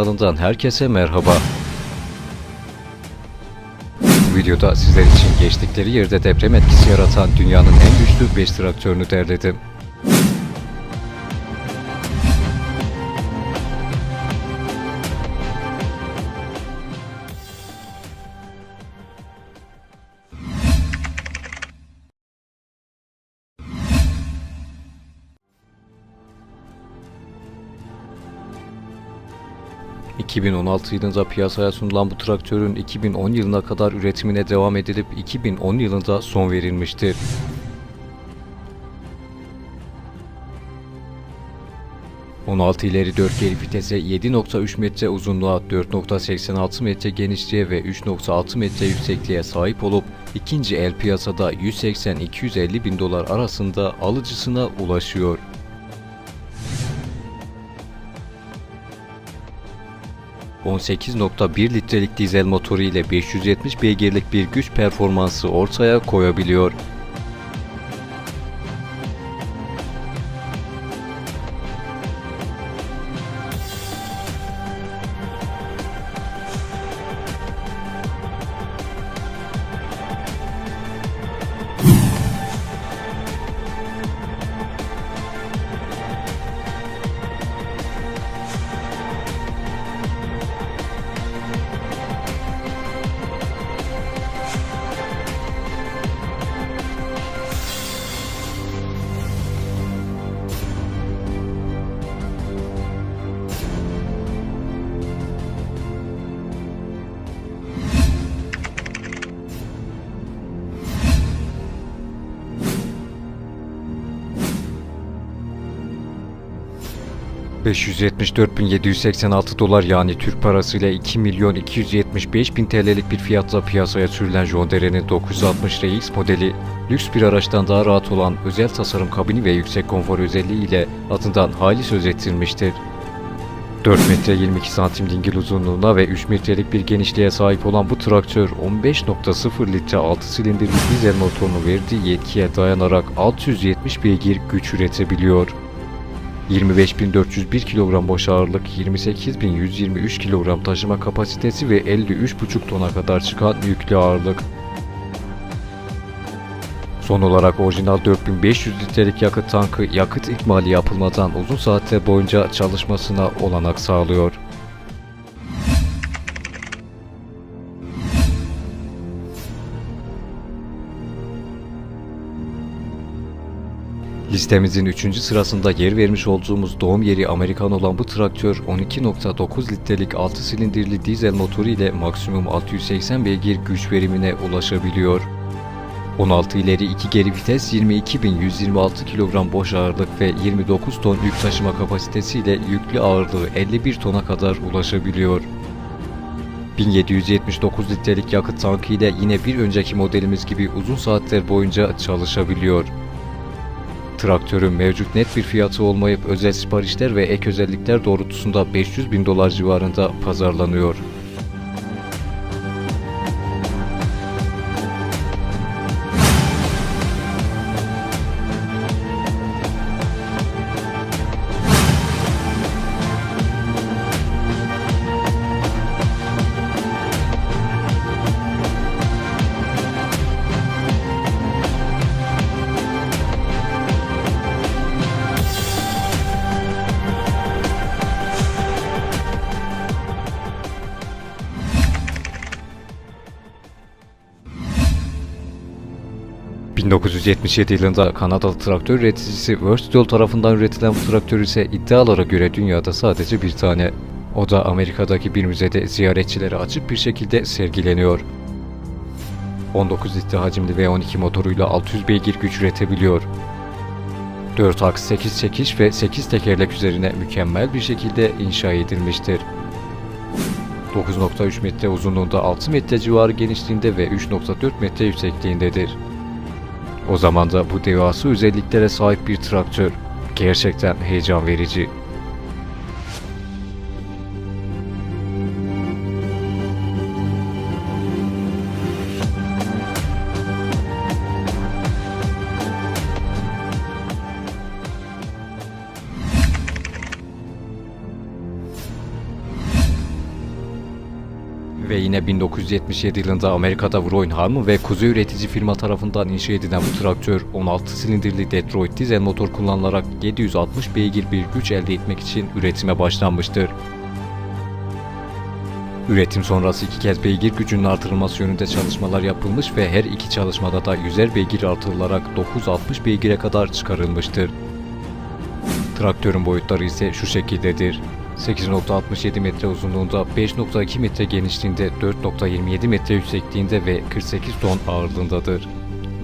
kanalından herkese merhaba. Videoda sizler için geçtikleri yerde deprem etkisi yaratan dünyanın en güçlü 5 traktörünü derledim. ...2016 yılında piyasaya sunulan bu traktörün 2010 yılına kadar üretimine devam edilip 2010 yılında son verilmiştir. ...16 ileri 4 geri vitese 7.3 metre uzunluğa, 4.86 metre genişliğe ve 3.6 metre yüksekliğe sahip olup... ...ikinci el piyasada 180-250 bin dolar arasında alıcısına ulaşıyor. ...18.1 litrelik dizel motoru ile 570 beygirlik bir güç performansı ortaya koyabiliyor. ...574.786 dolar yani Türk parasıyla 2 milyon 275 bin TL'lik bir fiyatla piyasaya sürülen John Deere'nin 960 RX modeli... ...lüks bir araçtan daha rahat olan özel tasarım kabini ve yüksek konfor özelliği ile adından hali söz ettirmiştir. 4 metre 22 santim dingil uzunluğuna ve 3 metrelik bir genişliğe sahip olan bu traktör 15.0 litre 6 silindirli dizel motorunu verdiği yetkiye dayanarak 670 beygir güç üretebiliyor. 25.401 kilogram boş ağırlık, 28.123 kilogram taşıma kapasitesi ve 53.5 tona kadar çıkan yüklü ağırlık. Son olarak orijinal 4500 litrelik yakıt tankı yakıt ikmali yapılmadan uzun saatler boyunca çalışmasına olanak sağlıyor. Listemizin 3. sırasında yer vermiş olduğumuz doğum yeri Amerikan olan bu traktör 12.9 litrelik 6 silindirli dizel motoru ile maksimum 680 beygir güç verimine ulaşabiliyor. 16 ileri 2 geri vites 22.126 kilogram boş ağırlık ve 29 ton yük taşıma kapasitesiyle yüklü ağırlığı 51 tona kadar ulaşabiliyor. 1779 litrelik yakıt tankı ile yine bir önceki modelimiz gibi uzun saatler boyunca çalışabiliyor. Traktörün mevcut net bir fiyatı olmayıp özel siparişler ve ek özellikler doğrultusunda 500 bin dolar civarında pazarlanıyor. ...1977 yılında Kanadalı traktör üreticisi Worstall tarafından üretilen bu traktör ise iddialara göre dünyada sadece bir tane. O da Amerika'daki bir müzede ziyaretçilere açık bir şekilde sergileniyor. 19 litre hacimli V12 motoruyla 600 beygir güç üretebiliyor. 4 aks 8 çekiş ve 8 tekerlek üzerine mükemmel bir şekilde inşa edilmiştir. 9.3 metre uzunluğunda 6 metre civarı genişliğinde ve 3.4 metre yüksekliğindedir. O zaman da bu devasa özelliklere sahip bir traktör gerçekten heyecan verici. Ve yine 1977 yılında Amerika'da Vroin Harmon ve kuzey üretici firma tarafından inşa edilen bu traktör 16 silindirli Detroit dizel motor kullanılarak 760 beygir bir güç elde etmek için üretime başlanmıştır. Üretim sonrası iki kez beygir gücünün artırılması yönünde çalışmalar yapılmış ve her iki çalışmada da 100'er beygir artırılarak 960 beygire kadar çıkarılmıştır. Traktörün boyutları ise şu şekildedir. 8.67 metre uzunluğunda, 5.2 metre genişliğinde, 4.27 metre yüksekliğinde ve 48 ton ağırlığındadır.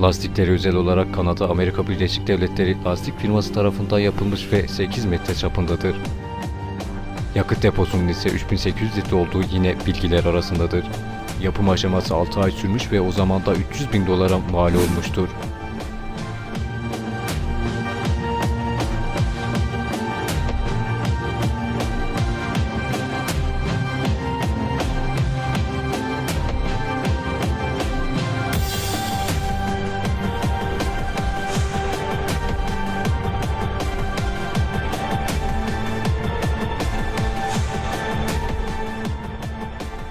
Lastikleri özel olarak Kanada Amerika Birleşik Devletleri lastik firması tarafından yapılmış ve 8 metre çapındadır. Yakıt deposunun ise 3800 litre olduğu yine bilgiler arasındadır. Yapım aşaması 6 ay sürmüş ve o zaman da 300 bin dolara mal olmuştur.